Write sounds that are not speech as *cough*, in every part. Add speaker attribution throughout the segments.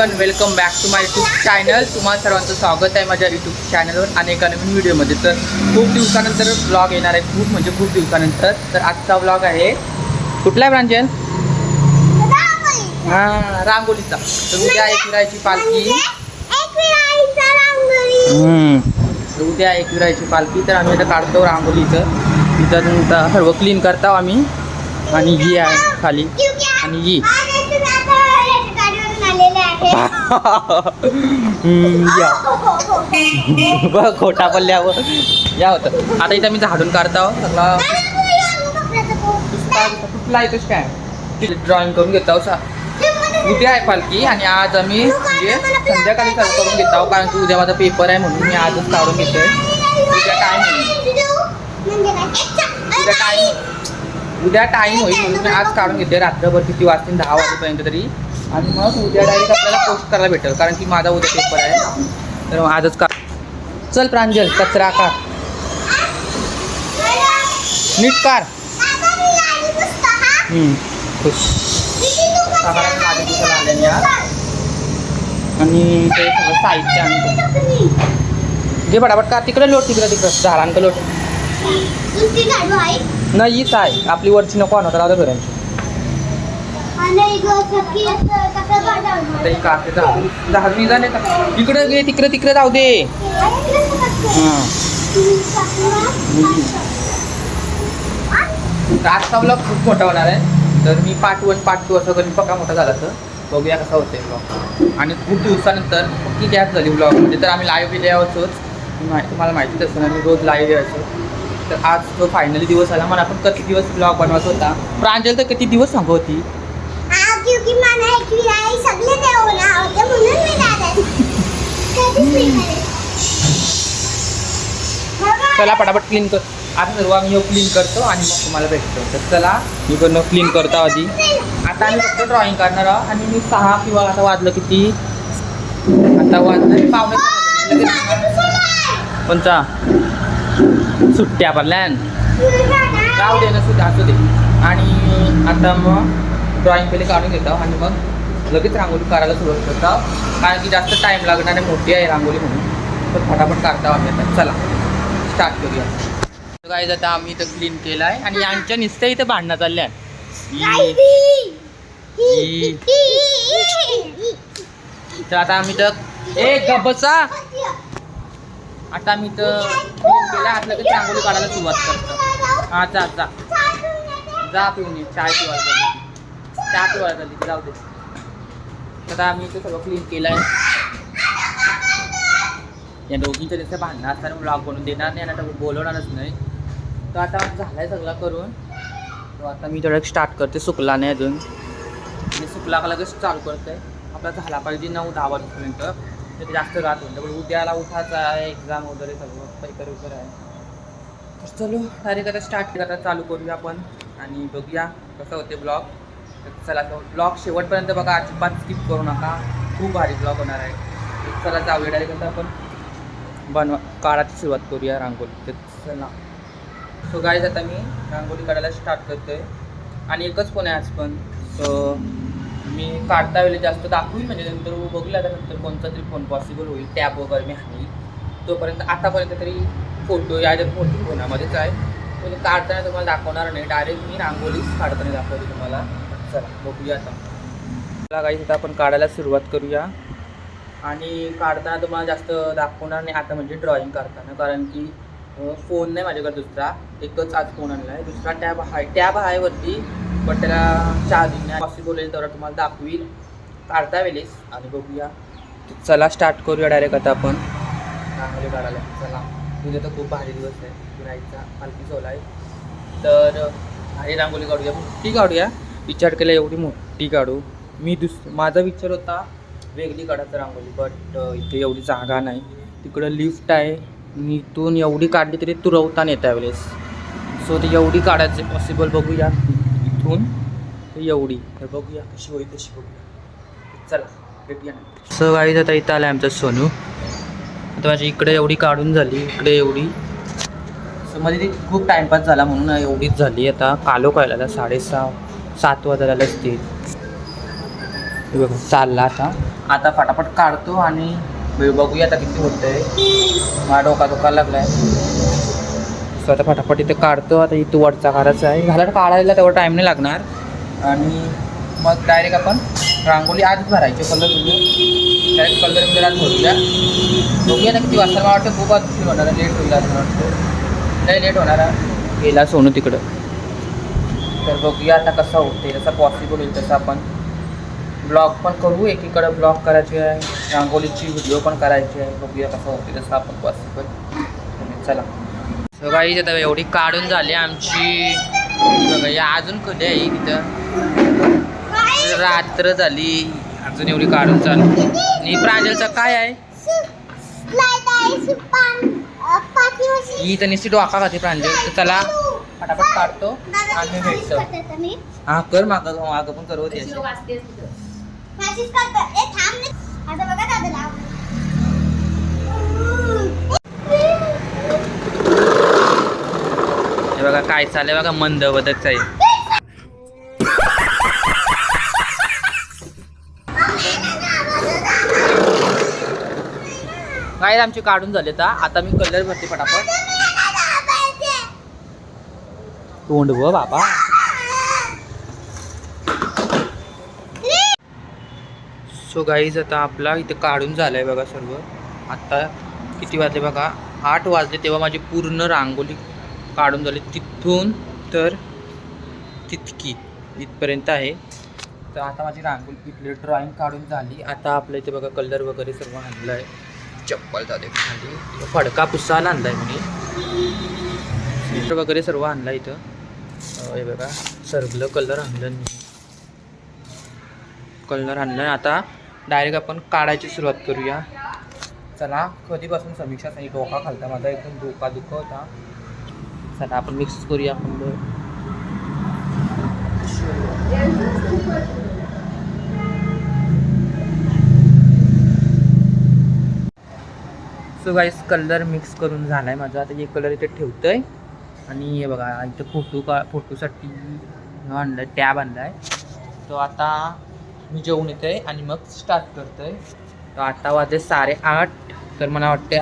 Speaker 1: Everyone welcome back to my YouTube channel तुम्हाला सर्वांचं स्वागत आहे माझ्या यूट्यूब चॅनलवर आणि एका नवीन व्हिडिओमध्ये तर खूप दिवसानंतर ब्लॉग येणार आहे. खूप म्हणजे खूप दिवसानंतर. तर आजचा ब्लॉग आहे कुठला आहे प्रांजल? हां रांगोलीचा तर उद्या आहे फिरायची पालखी. हम्म. तर उद्या एक विरायची पालखी. तर आम्ही आता काढतो रांगोलीचं तिथं सर्व क्लीन करतो आम्ही. आणि ही आहे खाली. आणि ही. हम्म, या *laughs* बघ खोटा पल्ल्यावर या होतं. आता इथं मी झाडून काढतो सगळा. कुठला येतोच काय? ड्रॉइंग करून घेत सा. उद्या आहे पालखी आणि आज आम्ही म्हणजे संध्याकाळी चालू करून घेत आहोत कारण की उद्या माझा पेपर आहे म्हणून मी आजच काढून घेतोय. उद्या टाईम उद्या टाईम उद्या टाईम होईल म्हणून मी आज काढून घेते रात्रभर किती वाजतील? दहा वाजेपर्यंत तरी. आणि मग उद्या डायरेक्ट आपल्याला पोस्ट करायला भेटेल कारण की माझा उद्या पेपर आहे. तर मग आजच का चल प्रांजल कचरा काढ. नीट खुश. आज आणि ते सगळं साहित्य आणतो जे पटापट का तिकडे लोट तिकडे तिकडं. झाडांकडे लोट. नाही आहे. आपली वरची नको आणत राहतं घरांची. ते काटे का? इकडे गे तिकडे तिकडे जाऊ दे. आजचा ब्लॉग खूप मोठा होणार आहे? तर मी पार्ट वन पार्ट टू असं करून पक्का मोठा झाला तर बघूया कसा होते ब्लॉग आणि खूप दिवसानंतर पक्की गॅप झाली ब्लॉग म्हणजे तर आम्ही लाईव्ह माहिती तुम्हाला माहितीच असतं आम्ही रोज लाईव्ह यायचो. तर आज तो फायनली दिवस आला. मला आपण किती दिवस ब्लॉग बनवायचा होता? प्रांजल तर किती दिवस सांगू होती?
Speaker 2: क्योंकि मला सगळे म्हणून मी दादा कधीच नाही करे.
Speaker 1: चला पटापट क्लीन कर। आता सर्व आम्ही क्लीन करतो आणि मग तुम्हाला भेटतो. तर चला मी पण क्लीन करतो आधी. आता आम्ही फक्त ड्रॉइंग करणार आहोत आणि मी सहा किंवा आता वाजलं किती? आता वाजलं पावणे. लगेच कोणचा? सुट्ट्या पडल्यान जाऊ दे ना सुद्धा असू दे. आणि आता मग ड्रॉइंग पहिले काढून घेतो आणि मग लगेच रांगोळी काढायला सुरुवात करतो. कारण की जास्त टाईम लागणार आहे मोठी आहे रांगोळी म्हणून. तर फटाफट काढता आम्ही आता. चला स्टार्ट करूया. काय आता आम्ही इथं क्लीन केलं आहे आणि यांच्या नुसत्या इथं भांडणं चालल्या तर आता आम्ही तर ए गबसा आता आम्ही इथं क्लीन केलं आता लगेच रांगोळी काढायला सुरुवात करतो. हा जा जा. जा पिऊन चाय पिवायला चालली वेळा झाली जाऊ दे. आता आम्ही इथं सगळं क्लीन केलं आहे या दोघींचं जसं भांडणं असताना ब्लॉग बनवून देणार नाही आणि आता बोलवणारच नाही. तर आता झालाय सगळा करून. तो आता मी थोडं स्टार्ट करते सुकला नाही अजून. मी सुकला का लगेच चालू करते आपला झाला पाहिजे नऊ दहा वाजेपर्यंत. तर जास्त राहत होतं पण उद्याला उठायचं आहे एक्झाम वगैरे सगळं पेपर वगैरे आहे तर चलो डायरेक्ट आता स्टार्ट आता चालू करूया आपण. आणि बघूया कसं होते ब्लॉग तर चला ब्लॉग शेवटपर्यंत बघा. अजिबात स्किप करू नका. खूप भारी ब्लॉग होणार आहे. तर चला जाऊया डायरेक्ट आता आपण. बनवा काढायची सुरुवात करूया रांगोळी. तर चला. सो गाईज आता मी रांगोळी काढायला स्टार्ट करतोय. आणि एकच फोन आहे आज पण. सो मी काढता वेळेला जास्त दाखवील म्हणजे नंतर बघूया आता नंतर कोणता तरी फोन पॉसिबल होईल टॅब वगैरे मी हानी तोपर्यंत आतापर्यंत तरी फोटो या फोटो फोनामध्येच आहे. म्हणजे काढताना तुम्हाला दाखवणार नाही. डायरेक्ट मी रांगोळीच काढताना दाखवते तुम्हाला. चला बघूया आता. चला काही आपण काढायला सुरुवात करूया. आणि काढताना तुम्हाला जास्त दाखवणार नाही आता म्हणजे ड्रॉइंग करताना कारण की फोन नाही माझ्याकडे दुसरा. एकच आज फोन आणला आहे दुसरा टॅब आहे. टॅब आहे वरती पण त्याला चार्जिंग नाही. पॉसिबल होईल तेवढा तुम्हाला दाखवील. काढता वेळेस आणि बघूया. चला स्टार्ट करूया डायरेक्ट आता आपण. चांगले काढायला. चला. उद्या तर खूप भारी दिवस आहे. फिरायचा पालखी सोला आहे तर भारी रांगोळी काढूया. मोठी काढूया. विचार केला एवढी मोठी काढू. मी दुस माझा विचार होता वेगळी काढायचं रांगोळी बट इथे एवढी जागा नाही. तिकडं लिफ्ट आहे. मी इथून एवढी काढली तरी तुरवता नाही त्यावेळेस सो ती एवढी काढायची पॉसिबल बघूया. इथून एवढी. तर बघूया कशी होईल तशी बघूया. चला भेटूया सो गाईज आता इथं आलं आमचं सोनू. आता माझी इकडे एवढी काढून झाली इकडे एवढी. सो मध्ये ती खूप टाईमपास झाला म्हणून एवढीच झाली. आता कालो कळला साडेसहा. सात वाजायला असतील हे बघा चालला आता. आता फटाफट काढतो आणि वेळ बघूया आता किती होतंय. माझा डोका धोका लागलाय. सो आता फटाफट इथे काढतो आता इथं वरचा काढायचा आहे. झाला तर काढायला तेवढा टाईम नाही लागणार. आणि मग डायरेक्ट आपण रांगोळी आज भरायची कलर डायरेक्ट कलर वगैरे आज भरूया. बघूया ना किती वाजता मला वाटतं. खूप आज होणार लेट होईल असं वाटतं. लय लेट होणार गेला सोनू तिकडं. तर बघूया आता कसं होते जसं पॉसिबल होईल तसं आपण ब्लॉग पण करू. एकीकडे ब्लॉग करायचे आहे रांगोळीची व्हिडिओ पण करायची आहे. बघूया कसं होते तसं आपण पॉसिबल चला. सो काही आता एवढी काढून झाली आमची. बघा या अजून कधी आहे तिथं रात्र झाली. अजून एवढी काढून चालू. आणि प्रांजलचं काय आहे? ही तर निश्चित डोका खाते प्रांजल. तर चला. फटाफट काढतो आणि भेटतो हा कर मागं मागं पण करू दे
Speaker 2: ना. आता बघा दादाला
Speaker 1: हे बघा काय चाललंय बघा मंद बदकचं आहे. काय आमची काढून झाले आता. आता मी कलर भरते फटाफट. तोंड व बाबा सो गाईज आता आपला इथे काढून झालंय बघा सर्व. आता किती वाजले बघा? आठ वाजले तेव्हा माझी पूर्ण रांगोळी काढून झाली. तिथून तर तितकी इथपर्यंत आहे. तर आता माझी रांगोळी इथली ड्रॉइंग काढून झाली. आता आपल्या इथे बघा कलर वगैरे सर्व आणलं आहे चप्पल झाले खाली फडका पुसायला आणलाय म्हणे. वगैरे सर्व आणलं इथं. हे बघा सर्वलं कलर आणलं कलर आणलं आता डायरेक्ट आपण काढायची सुरुवात करूया. चला कधीपासून समीक्षा नाही डोका खालता माझा एकदम डोका दुख होता. चला आपण मिक्स करूया आपण सो गाईस कलर मिक्स करून झाला आहे माझा. आता एक कलर इथे ठेवतो आहे आणि हे बघा इथं फोटो का फोटोसाठी आणलं टॅब आणला आहे तो आता मी जेवून येतो आहे आणि मग स्टार्ट करतो आहे तर आता वाजले साडे आठ तर मला वाटते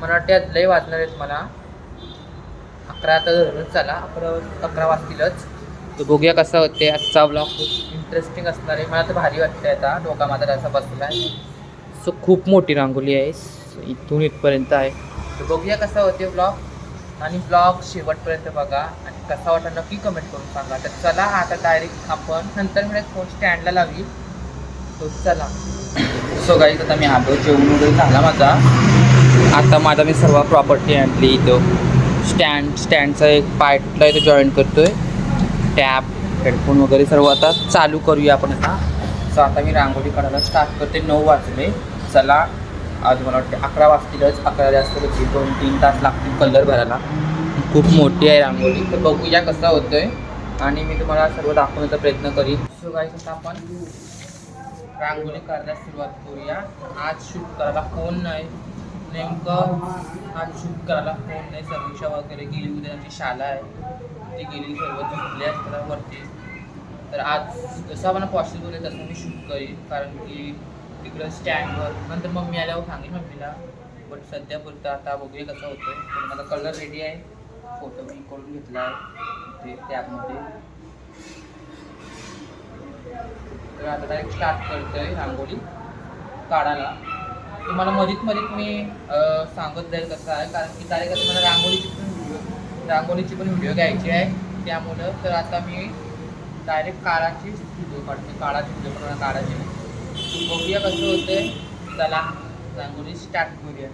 Speaker 1: मला वाटते आज लय वाजणार आहेत मला. अकरा आता धरूनच चला अकरा अकरा वाजतीलच. तर बघूया कसं होते आजचा ब्लॉग खूप इंटरेस्टिंग असणार आहे. मला तर भारी वाटतं आहे आता डोका माझा जसा बसला आहे सो खूप मोठी रांगोळी आहे. इथून इथपर्यंत आहे. तर बघूया कसा होते ब्लॉग आणि ब्लॉग शेवटपर्यंत बघा आणि कसा वाटला नक्की कमेंट करून सांगा. तर चला आता डायरेक्ट आपण नंतर मी फोन स्टँडला लावी. तो चला. सो गाईज आता मी आलो. जेवण वगैरे झाला माझा. आता माझा मी सर्व प्रॉपर्टी आणली इथं. स्टँड स्टँडचा एक पार्टला इथं जॉईन करतो आहे टॅब हेडफोन वगैरे सर्व आता चालू करूया आपण आता. सो आता मी रांगोळी काढायला स्टार्ट करते. नऊ वाजले. चला. आज मला वाटते अकरा वाजतीलच अकरा जास्त होती दोन तीन तास लागतील कलर भरायला. खूप मोठी आहे रांगोळी. तर बघूया कसं आहे आणि मी तुम्हाला सर्व दाखवण्याचा प्रयत्न करीन. सो गाईस आता आपण रांगोळी करायला सुरुवात करूया. आज शूट करायला फोन नाही. नेमकं आज शूट करायला फोन नाही. समीक्षा वगैरे गेली उद्या त्यांची शाळा आहे. ती गेली सर्व झोपले असतात वरती. तर आज जसं आपण पॉसिबल आहे तसं मी शूट करीन. कारण की तिकडं स्टँडवर. नंतर मग मी आल्यावर सांगेन मम्मीला. बट सध्या पुरतं आता बघूया कसं होतं पण माझा कलर रेडी आहे. फोटो मी करून घेतला आहे ते टॅबमध्ये तर आता डायरेक्ट स्टार्ट करतोय रांगोळी काढायला. तुम्हाला मधीत मधीत मी सांगत जाईल कसं आहे. कारण की डायरेक्ट आता मला रांगोळीची पण व्हिडिओ रांगोळीची पण व्हिडिओ घ्यायची आहे. त्यामुळं तर आता मी डायरेक्ट काळाची व्हिडिओ काढते. काळाची व्हिडिओ पण मला काढायची बघूया कसं होतंय. चला रांगोळी स्टार्ट करूया.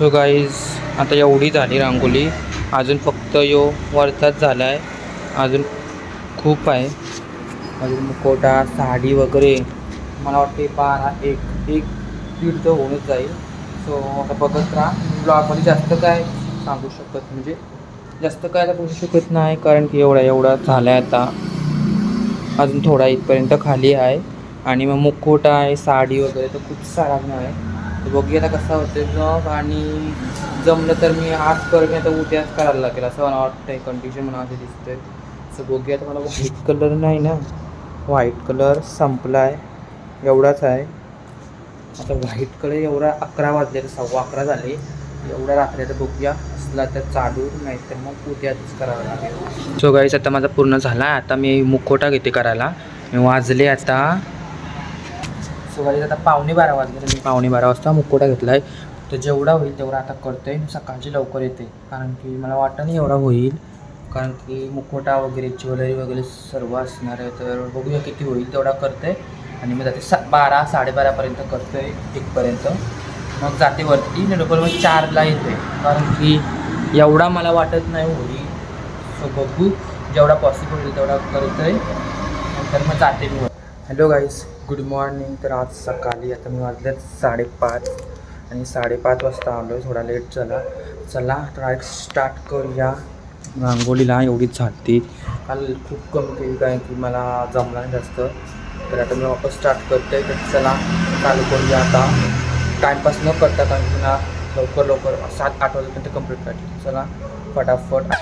Speaker 1: सो गाईज आता एवढी झाली रांगोळी. अजून फक्त यो वरचाच झाला आहे अजून खूप आहे. अजून मुकोटा साडी वगैरे. मला वाटते बारा एक एक दीड तर होऊनच जाईल. सो आता बघत राहा. ब्लॉगमध्ये जास्त काय सांगू शकत म्हणजे जास्त काय आता बोलू शकत नाही. कारण की एवढा एवढा झाला आहे आता. अजून थोडा इथपर्यंत खाली आहे. आणि मग मुकोटा आहे साडी वगैरे तर खूप सारा आहे. बघूया आता कसा होते जॉब आणि जमलं तर मी आज करेन आता उद्याच करायला लागेल असं मला वाटतंय. कंडिशन मला असं दिसतंय. सो बघूया आता मला व्हाईट कलर नाही ना. व्हाईट कलर संपला आहे एवढाच आहे. आता व्हाईट कलर एवढा अकरा वाजले तर सव्वा अकरा झाले. एवढ्या रात्री तर बघूया. असला तर चालू नाहीतर मग उद्याच करावं लागेल. सो गाईस आता माझा पूर्ण झाला. आता मी मुखोटा घेते करायला. मी वाजले आता सो आता पावणे बारा वाजले. मी पावणे बारा वाजता मुकुटा घेतला आहे तर जेवढा होईल तेवढा आता करतोय. सकाळची लवकर येते. कारण की मला वाटतं नाही एवढा होईल. कारण की मुकुटा वगैरे ज्वेलरी वगैरे सर्व असणार आहे. तर बघूया किती होईल तेवढा करतोय. आणि मग जाते सा बारा साडेबारापर्यंत करतोय एकपर्यंत मग जाते वरती. बरोबर मग चारला येते कारण की एवढा मला वाटत नाही होईल. सो बघू. जेवढा पॉसिबल होईल तेवढा करतोय. नंतर मग जाते मी हॅलो गाईस गुड मॉर्निंग तर आज सकाळी आता मी वाजल्यात साडेपाच आणि साडेपाच वाजता आलो आहे थोडा लेट झाला चला डायरेक्ट स्टार्ट करूया. रांगोळीला एवढीच झाडती काल खूप कमी केली काय की मला जमला नाही जास्त. तर आता मी वापस स्टार्ट करते तर चला चालू करूया आता. टाईमपास न करता कारण की मला लवकर लवकर सात आठ वाजेपर्यंत कंप्लीट करायची. चला फटाफट.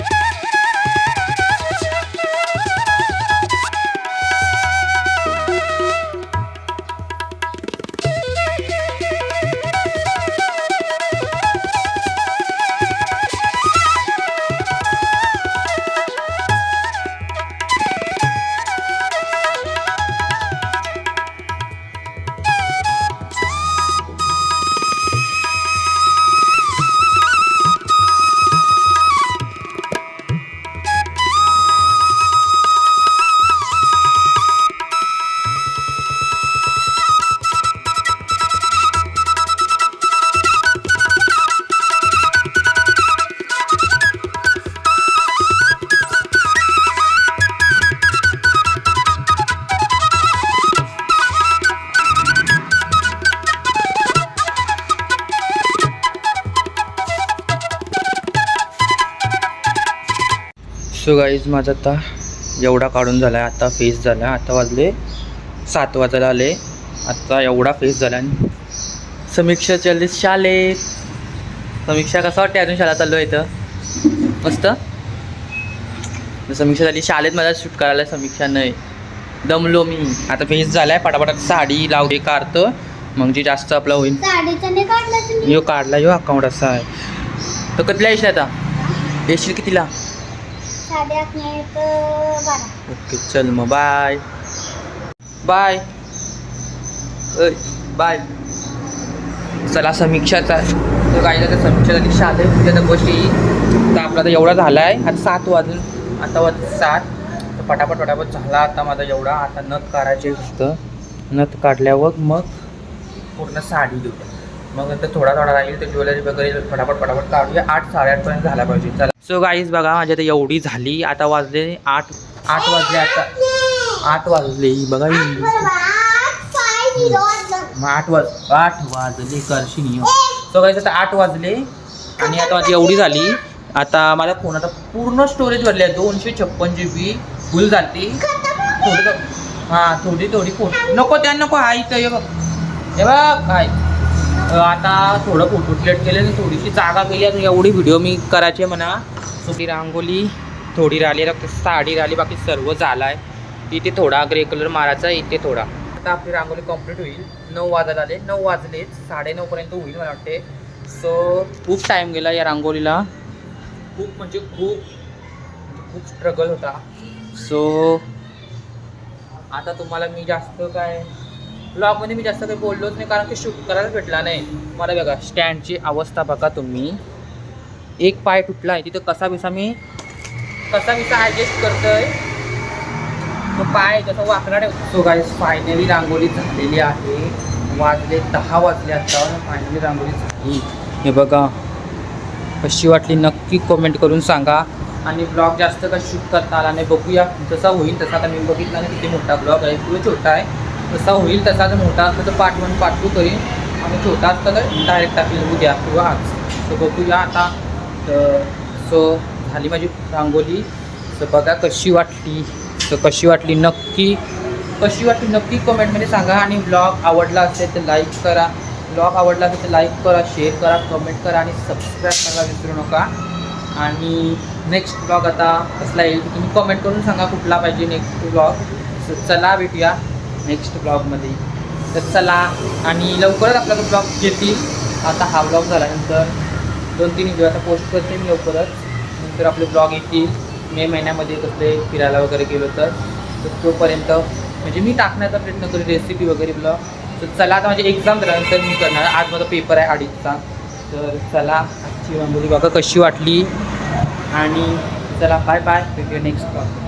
Speaker 1: गाईज माझा आता एवढा काढून झाला आहे आता फेस झाला आता वाजले सात वाजायला आले. आता एवढा फेस झाला आणि समीक्षा चालली शाळेत समीक्षा कसं वाटते अजून शाळा चाललो आहे इथं? मस्त? समीक्षा झाली शाळेत मला शूट करायला समीक्षा नाही. दमलो मी. आता फेस झाला आहे पटापट साडी लावते काढतं मग जे जास्त आपलं होईल. यो काढला यो अकाउंट असा आहे. तर कधीला येशील आता? येशील कितीला?
Speaker 2: नाही तर बारा
Speaker 1: ओके चल मग बाय. बाय. बाय. चला समीक्षाचा तो काय तर समीक्षा झाली. आले उद्या तर बशी तर आपला तर एवढा झाला आहे आता सात वाजून आता वाज सात. तर पटापट पटापट झाला आता माझा एवढा. आता नथ काढायचे फक्त नथ काढल्यावर मग पूर्ण साडी देऊ मग नंतर थोडा थोडा राहील तर ज्वेलरी वगैरे फटाफट फटाफट काढूया. आठ साडेआठपर्यंत झाला पाहिजे. चला. सो गाईज बघा माझी आता एवढी झाली. आता वाजले आठ आठ वाजले आता. आठ वाजले. बघा ही. मग आठ वाज आठ वाजले करशील सो गाईज आता आठ वाजले. आणि आता माझी एवढी झाली. आता माझा फोन आता पूर्ण स्टोरेज भरली आहे दोनशे छप्पन जी बी फुल झाली थोडी हां थोडी थोडी फोन. नको त्या नको. हा इथं हे बघ. हे बघ हाय आता थोडं फोटो क्लिअर केलं आणि थोडीशी जागा गेली अजून एवढी व्हिडिओ मी करायचे म्हणा. थोडी रांगोली थोडी राहिली फक्त साडी राहिली बाकी सर्व झालं आहे इथे थोडा ग्रे कलर मारायचा इथे थोडा. आता आपली रांगोली कंप्लीट होईल. नऊ वाजायला आले. नऊ वाजलेच. साडेनऊपर्यंत होईल मला वाटते. सो खूप टाईम गेला या रांगोलीला. खूप म्हणजे खूप खूप स्ट्रगल होता. सो आता तुम्हाला मी जास्त काय ब्लॉगमध्ये मी जास्त काही बोललोच नाही कारण की शूट करायला भेटला नाही. मला बघा स्टँडची अवस्था बघा तुम्ही. एक पाय तुटला आहे तिथं कसा बिसा मी कसा बिसा ॲडजस्ट करतोय. तो पाय जसं वाकडा ठेवतो सो गाईस फायनली रांगोळी झालेली आहे. वाजले दहा वाजले आता. फायनली रांगोळी झाली. हे बघा. कशी वाटली नक्की कमेंट करून सांगा. आणि ब्लॉग जास्त का शूट करता आला नाही. बघूया. जसा होईल तसा आता मी बघितला नाही. किती मोठा ब्लॉग आहे. किंवा छोटा आहे. जसा होईल तसा जर मोठा असला तर पार्ट वन पार्ट टू करीन. आणि छोटा असला तर डायरेक्ट टाकेल उद्या किंवा आज. सो बघूया आता तर सो झाली माझी रांगोली. सो बघा कशी वाटली. तर कशी वाटली नक्की. कशी वाटली नक्की कमेंटमध्ये सांगा. आणि ब्लॉग आवडला असेल तर लाईक करा. ब्लॉग आवडला असेल तर लाईक करा शेअर करा कमेंट करा आणि सबस्क्राईब करायला विसरू नका. आणि नेक्स्ट ब्लॉग आता कसला येईल तुम्ही कमेंट करून सांगा कुठला पाहिजे नेक्स्ट ब्लॉग चला भेटूया. नेक्स्ट ब्लॉगमध्ये तर चला आणि लवकरच आपला तो ब्लॉग येतील आता हा ब्लॉग झाल्यानंतर दोन तीन व्हिडिओ आता पोस्ट करते मी लवकरच. नंतर आपले ब्लॉग येतील. मे महिन्यामध्ये कसले फिरायला वगैरे गेलो तर. तर तोपर्यंत म्हणजे मी टाकण्याचा प्रयत्न करेन रेसिपी वगैरे ब्लॉग तर चला आता माझी एक्झाम झाल्यानंतर मी करणार. आज माझा पेपर आहे अडीचचा. तर चला आजची रांगोळी बघा कशी वाटली? आणि चला बाय बाय भेटूया नेक्स्ट ब्लॉग